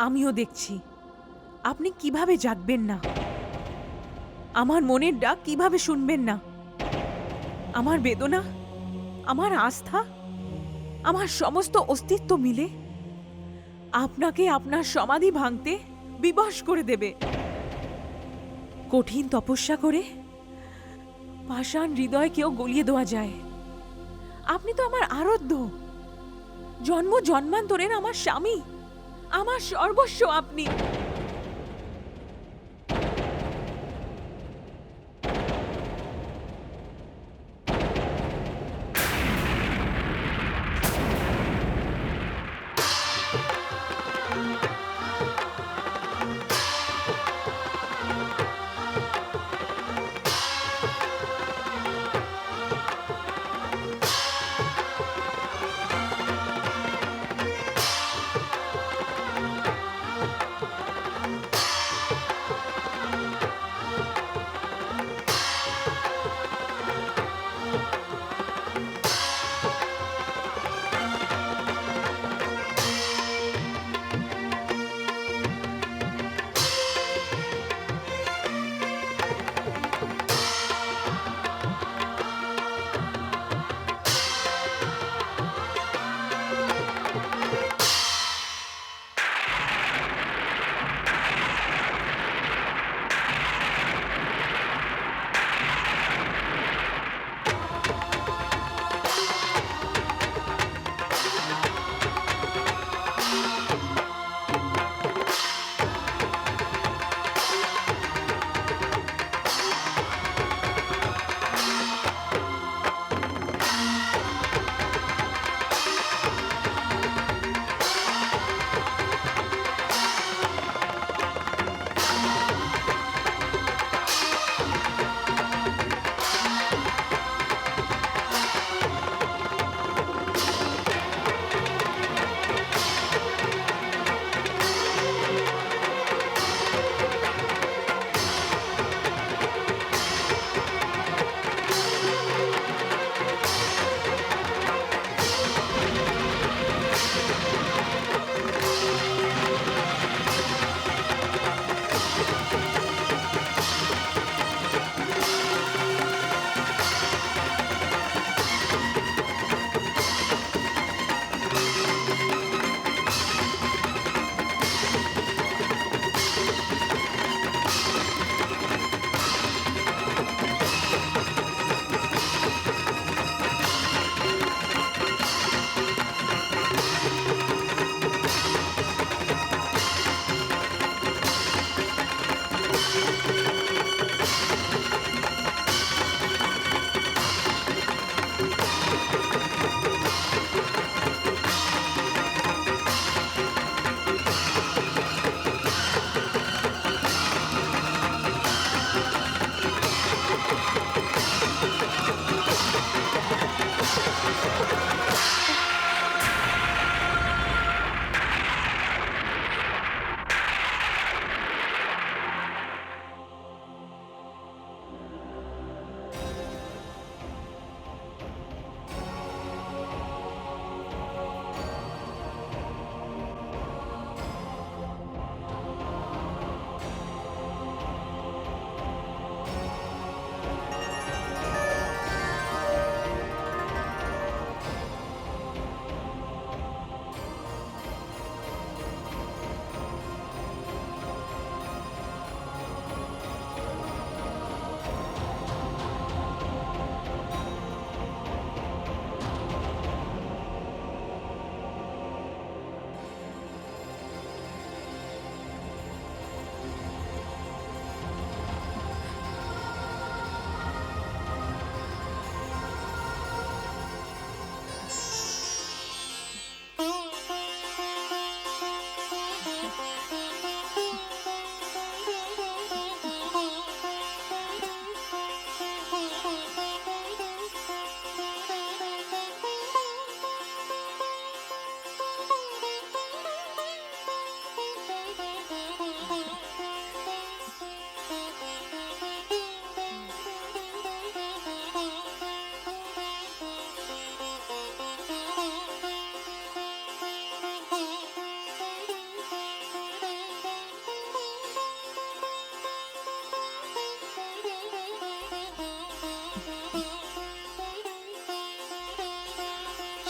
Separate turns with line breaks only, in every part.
আমিও দেখছি। আপনি কীভাবে জাগবেন না? আমার মনের ডাক কীভাবে শুনবেন না? আমার বেদনা? আমার আস্থা? আমার সমস্ত অস্তিত্ব মিলে? আপনাকে আপনার সমাধি ভাঙতে বিবশ করে দেবে। কঠিন তপস্যা করে পাষাণ হৃদয়কেও গলিয়ে দেওয়া যায়। আপনি তো আমার আরাধ্য। জন্ম জন্মান্তরের আমার স্বামী। আমার সর্বস্ব আপনি।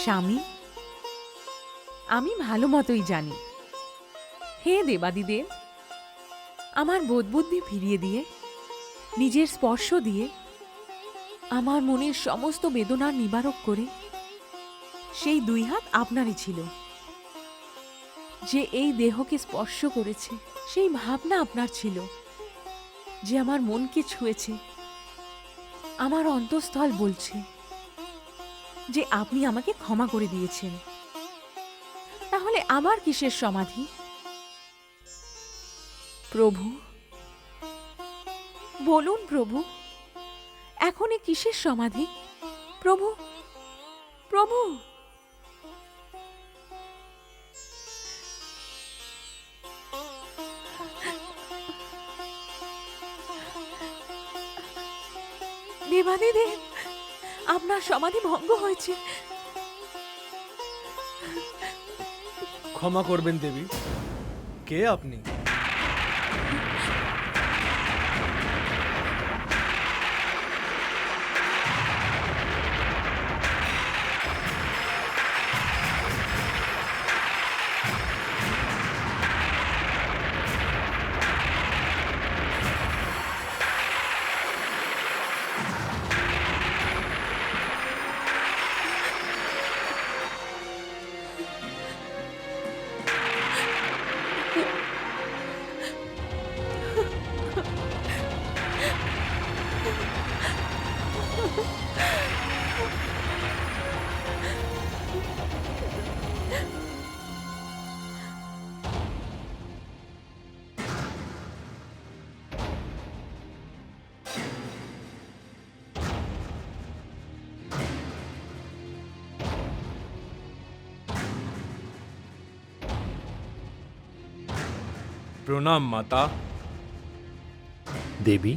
স্বামী? আমি ভালো মতোই জানি। হে দেবাদিদেব, আমার বোধবুদ্ধি ফিরিয়ে দিয়ে, নিজের স্পর্শ দিয়ে, আমার মনের সমস্ত বেদনার নিবারক করে, সেই দুই হাত আপনারই ছিল। যে এই দেহকে স্পর্শ করেছে, সেই ভাবনা আপনার ছিল। যে আমার মনকে ছুঁয়েছে, আমার অন্তঃস্থল বলছে। যে আপনি আমাকে ক্ষমা করে দিয়েছেন। তাহলে আমার কিসের সমাধি? প্রভু, বলুন প্রভু এখন কিসের সমাধি? প্রভু প্রভু! দেবাদিদেব! আপনার সমাধি ভঙ্গ হয়েছে।
ক্ষমা করবেন দেবী। কে আপনি? প্রণাম মাতা।
দেবী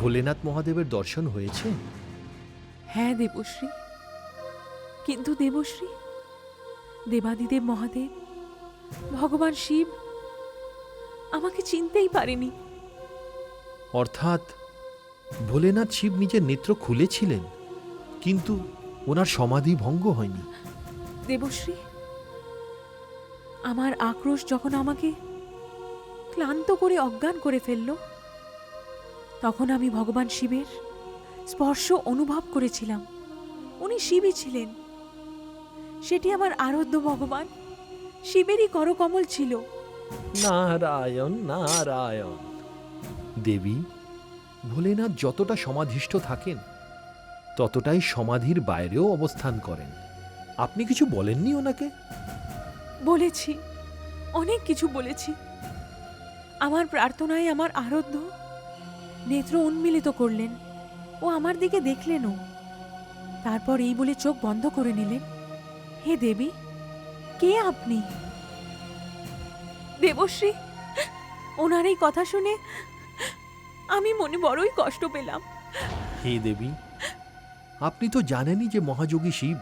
ভোলেনাথ মহাদেবের দর্শন হয়েছে?
হ্যাঁ দেবশ্রী। কিন্তু দেবশ্রী দেবাদিদেব মহাদেব ভগবান শিব আমাকে চিনতেই পারেনি।
অর্থাৎ ভোলেনাথ শিব নিজের নেত্র খুলেছিলেন কিন্তু ওনার সমাধি ভঙ্গ হয়নি।
দেবশ্রী আমার আক্রোশ যখন আমাকে ক্লান্ত করে অজ্ঞান করে ফেলল। তখন আমি ভগবান শিবের স্পর্শ অনুভব করেছিলাম। উনি শিবই ছিলেন। সেটি আমার আরাধ্য ভগবান শিবেরই করকমল ছিল।
নারায়ণ নারায়ণ। দেবী ভোলেনাথ যতটা সমাধিষ্ঠ থাকেন ততটাই সমাধির বাইরেও অবস্থান করেন। আপনি কিছু বলেননি ওনাকে?
বলেছি অনেক কিছু বলেছি। আমার প্রার্থনায় আমার আরাধ্য নেত্র উন্মিলিত করলেন। ও আমার দিকে দেখলেনও। তারপর এই বলে চোখ বন্ধ করে নিলেন। হে দেবী, কে আপনি? দেবশ্রী, ওনার এই কথা শুনে আমি মনে বড়ই কষ্ট পেলাম।
হে দেবী, আপনি তো জানেনই যে মহাযোগী শিব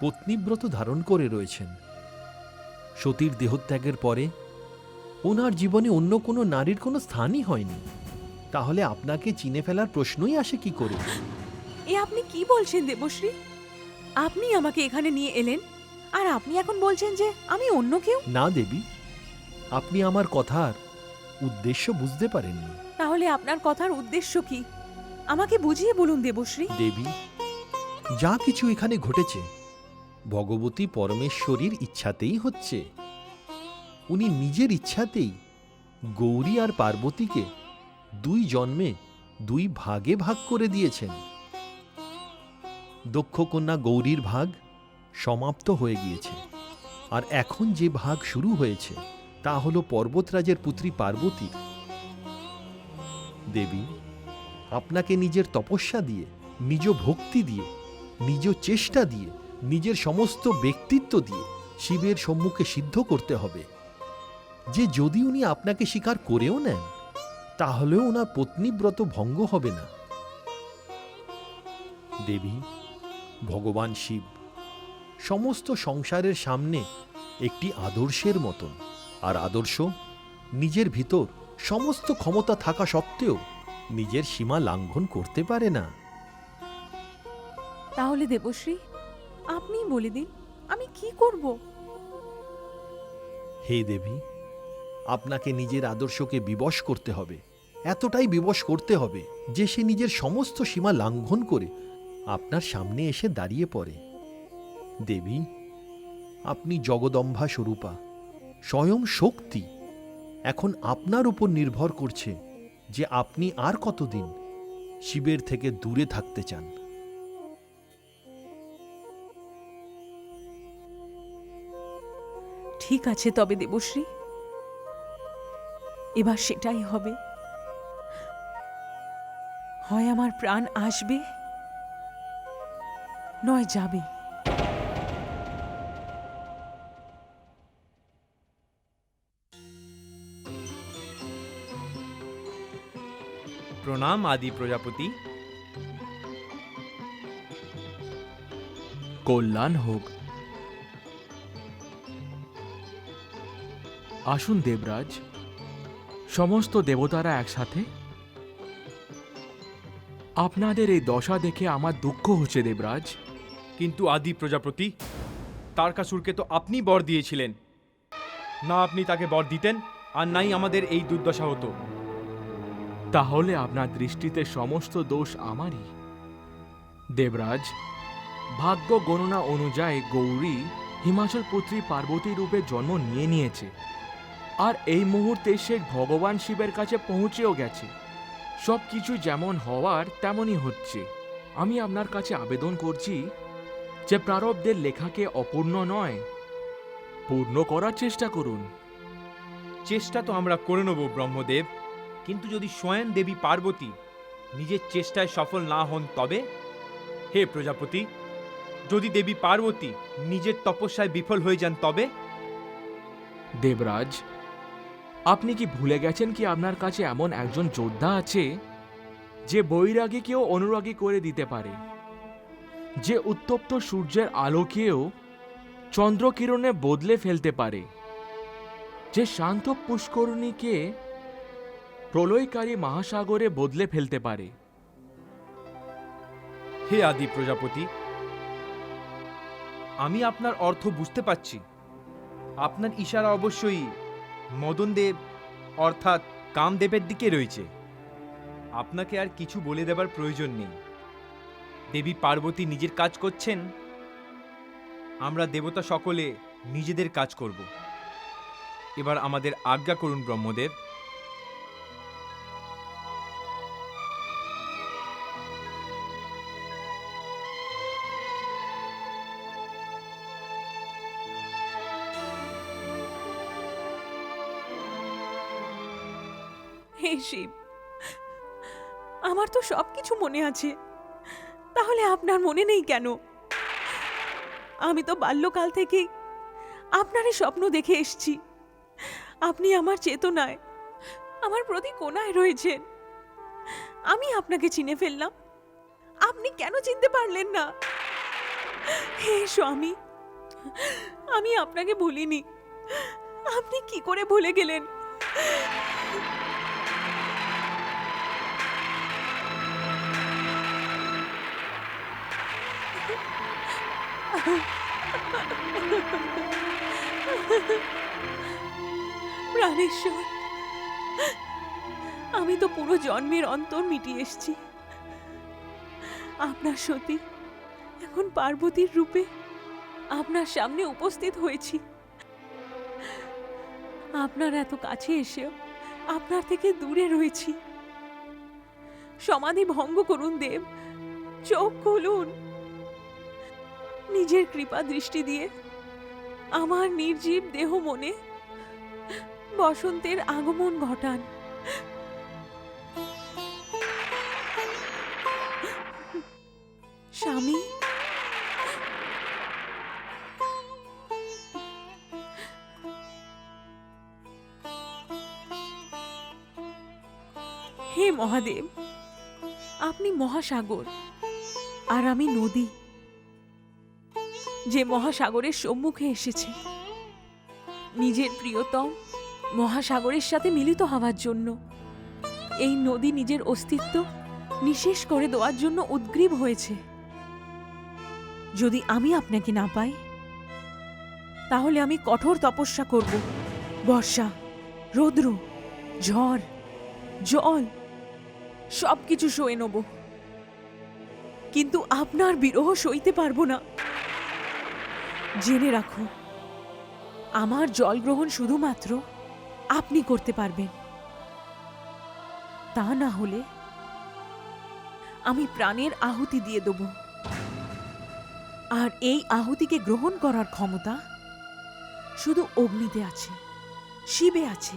পত্নীব্রত ধারণ করে রয়েছেন। সতীর দেহত্যাগের পরে ওনার জীবনে অন্য কোনো নারীর কোনো স্থানই হয়নি। তাহলে আপনাকে চিনে ফেলার প্রশ্নই আসে কি করে?
এ আপনি কি বলছেন দেবশ্রী? আপনি আমাকে এখানে নিয়ে এলেন আর আপনি এখন বলছেন যে আমি অন্য কেউ?
না দেবী আপনি আমার কথার উদ্দেশ্য বুঝতে পারেননি।
তাহলে আপনার কথার উদ্দেশ্য কি? আমাকে বুঝিয়ে বলুন দেবশ্রী।
দেবী যা কিছু এখানে ঘটেছে ভগবতী পরমেশ্বরীর ইচ্ছাতেই হচ্ছে। উনি নিজের ইচ্ছাতেই গৌরী আর পার্বতীকে দুই জন্মে দুই ভাগে ভাগ করে দিয়েছেন। দক্ষ কন্যা গৌরীর ভাগ সমাপ্ত হয়ে গিয়েছে। আর এখন যে ভাগ শুরু হয়েছে, তা হল পর্বতরাজের পুত্রী পার্বতীর দেবী, আপনাকে নিজের তপস্যা দিয়ে, নিজ ভক্তি দিয়ে, নিজ চেষ্টা দিয়ে, নিজের সমস্ত ব্যক্তিত্ব দিয়ে শিবের সম্মুখে সিদ্ধ করতে হবে। যে যদি উনি আপনাকে স্বীকার করেও নেন তাহলেও ওনার পত্নীব্রত ভঙ্গ হবে না। দেবী ভগবান শিব সমস্ত সংসারের সামনে একটি আদর্শের মতন আর আদর্শ নিজের ভিতর সমস্ত ক্ষমতা থাকা সত্ত্বেও নিজের সীমা লাঙ্ঘন করতে পারে না।
তাহলে দেবশ্রী আপনিই বলে দিন আমি কি করব?
হে দেবী আপনাকে নিজের আদর্শকে বিবশ করতে হবে। এতটাই বিবশ করতে হবে যে সে নিজের সমস্ত সীমা লঙ্ঘন করে আপনার সামনে এসে দাঁড়িয়ে পড়ে। দেবী, আপনি জগদম্বা স্বরূপা, স্বয়ং শক্তি। এখন আপনার উপর নির্ভর করছে যে আপনি আর কতদিন শিবের থেকে দূরে থাকতে চান।
ঠিক আছে তবে দেবশ্রী এবার সেটাই হবে। হয় আমার প্রাণ আসবে, নয় যাবে।
প্রণাম আদি প্রজাপতি।
কল্যাণ হোক। আসুন দেবরাজ। সমস্ত দেবতারা একসাথে? আপনাদের এই দশা দেখে আমার দুঃখ হচ্ছে দেবরাজ।
কিন্তু আদি প্রজাপতি তারকাসুরকে তো আপনি বর দিয়েছিলেন। না আপনি তাকে বর দিতেন আর নাই আমাদের এই দুর্দশা হতো।
তাহলে আপনার দৃষ্টিতে সমস্ত দোষ আমারই। দেবরাজ ভাগ্য গণনা অনুযায়ী গৌরী হিমাচল পুত্রী পার্বতী রূপে জন্ম নিয়ে নিয়েছে। আর এই মুহূর্তে সে ভগবান শিবের কাছে পৌঁছেও গেছে। সব কিছু যেমন হওয়ার তেমনই হচ্ছে। আমি আপনার কাছে আবেদন করছি যে প্রারব্ধের লেখাকে অপূর্ণ নয় পূর্ণ করার চেষ্টা করুন।
চেষ্টা তো আমরা করে নেব ব্রহ্মদেব। কিন্তু যদি স্বয়ং দেবী পার্বতী নিজের চেষ্টায় সফল না হন তবে? হে প্রজাপতি যদি দেবী পার্বতী নিজের তপস্যায় বিফল হয়ে যান তবে?
দেবরাজ আপনি কি ভুলে গেছেন কি আপনার কাছে এমন একজন যোদ্ধা আছে যে বৈরাগীকেও অনুরাগী করে দিতে পারে? যে উত্তপ্ত সূর্যের আলোকেও চন্দ্রকিরণে বদলে ফেলতে পারে? যে শান্ত পুষ্করণীকে প্রলয়কারী মহাসাগরে বদলে ফেলতে পারে?
হে আদি প্রজাপতি, আমি আপনার অর্থ বুঝতে পারছি। আপনার ইশারা অবশ্যই মদনদেব, অর্থাৎ কামদেবের দিকে রয়েছে। আপনাকে আর কিছু বলে দেবার প্রয়োজন নেই। দেবী পার্বতী নিজের কাজ করছেন। আমরা দেবতা সকলে নিজেদের কাজ করব। এবার আমাদের আজ্ঞা করুন ব্রহ্মদেব।
কিছু মনে আছে? তাহলে আপনার মনে নেই কেন? আমি তো বাল্যকাল থেকেই আপনারই স্বপ্ন দেখে এসছি। আপনি আমার চেতনায়, আমার প্রতি কোনায় রয়েছেন। আমি আপনাকে চিনে ফেললাম। আপনি কেন চিনতে পারলেন না? হে স্বামী, আমি আপনাকে ভুলিনি। আপনি কি করে ভুলে গেলেন? প্রাণেশ্বর, আমি তো পুরো জন্মের অন্তর মিটিয়ে এসছি। আপনার সতী এখন পার্বতীর রূপে আপনার সামনে উপস্থিত হয়েছি। আপনার এত কাছে এসেও আপনার থেকে দূরে রয়েছি। সমাধি ভঙ্গ করুন দেব, চোখ খুলুন। নিজের কৃপা দৃষ্টি দিয়ে। আমার নির্জীব দেহ মনে বসন্তের আগমন ঘটান। স্বামী। হে মহাদেব, আপনি মহাসাগর আর আমি নদী। যে মহাসাগরের সম্মুখে এসেছে। নিজের প্রিয়তম মহাসাগরের সাথে মিলিত হওয়ার জন্য, এই নদী নিজের অস্তিত্ব নিশেষ করে দেওয়ার জন্য উদ্গ্রীব হয়েছে। যদি আমি আপনাকে না পাই, তাহলে আমি কঠোর তপস্যা করব। বর্ষা, রৌদ্র, ঝড়, জল সব কিছু সয়ে নেব। কিন্তু আপনার বিরহ সইতে পারব না। জেনে রাখো, আমার জল গ্রহণ শুধুমাত্র আপনি করতে পারবেন। তা না হলে আমি প্রাণের আহুতি দিয়ে দেব। আর এই আহুতিকে গ্রহণ করার ক্ষমতা শুধু অগ্নিতে আছে, শিবে আছে।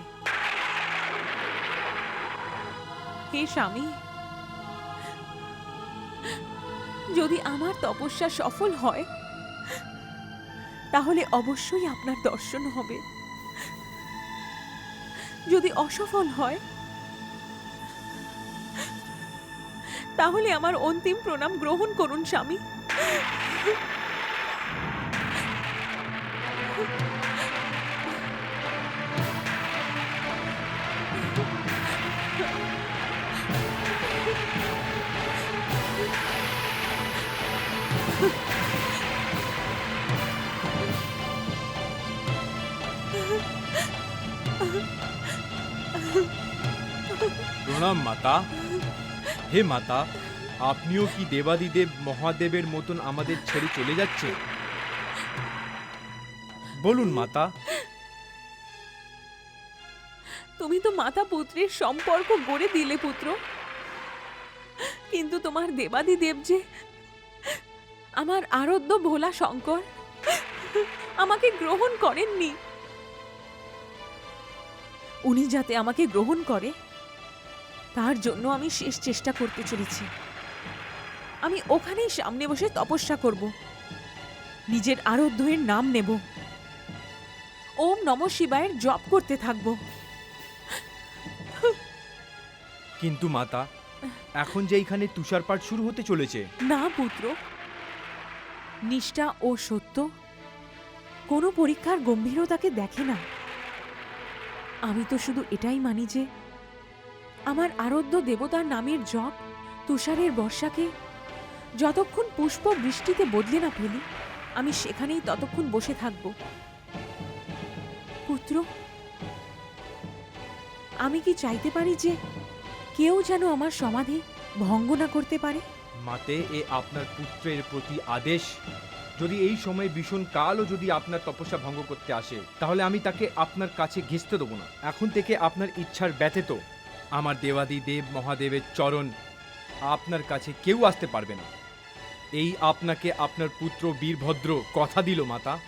হে স্বামী, যদি আমার তপস্যা সফল হয় তাহলে অবশ্যই আপনার দর্শন হবে। যদি অসফল হয়, তাহলে আমার অন্তিম প্রণাম গ্রহণ করুন, স্বামী।
প্রণাম মাতা। হে মাতা, আপনিও কি দেবাদিদেব মহাদেবের মতন আমাদের ছেড়ে চলে যাচ্ছে বলুন মাতা।
তুমি তো মাতা পুত্রের সম্পর্ক গড়ে দিলে পুত্র। কিন্তু তোমার দেবাদি দেব যে, আমার আরাধ্য ভোলা শঙ্কর, আমাকে গ্রহণ করেননি। উনি যাতে আমাকে গ্রহণ করে তার জন্য আমি শেষ চেষ্টা করতে চলেছি। আমি ওখানেই সামনে বসে তপস্যা করব। নিজের আরাধ্যের নাম নেব। ওম নম শিবায়ের জপ করতে থাকব।
কিন্তু মাতা এখন যে এইখানে তুষারপাত শুরু হতে চলেছে।
না পুত্র। নিষ্ঠা ও সত্য কোনো পরীক্ষার গম্ভীরতাকে দেখে না। আমি তো শুধু এটাই মানি যে আমার আরাধ্য দেবতার নামের জপ, তুষারের বর্ষাকে। যতক্ষণ পুষ্প বৃষ্টিতে বদলে না ফেলি, আমি সেখানেই ততক্ষণ বসে থাকব। পুত্র, আমি কি চাইতে পারি যে কেউ যেন আমার সমাধি ভঙ্গ না করতে পারে?
মাতে এ আপনার পুত্রের প্রতি আদেশ। যদি এই সময় ভীষণ কালও যদি আপনার তপস্যা ভঙ্গ করতে আসে, তাহলে আমি তাকে আপনার কাছে ঘেঁচতে দেবো না। এখন থেকে আপনার ইচ্ছার ব্যতীত আমার দেবাদি দেব মহাদেবের চরণ আপনার কাছে কেউ আসতে পারবে না। এই আপনাকে আপনার পুত্র বীরভদ্র কথা দিল, মাতা।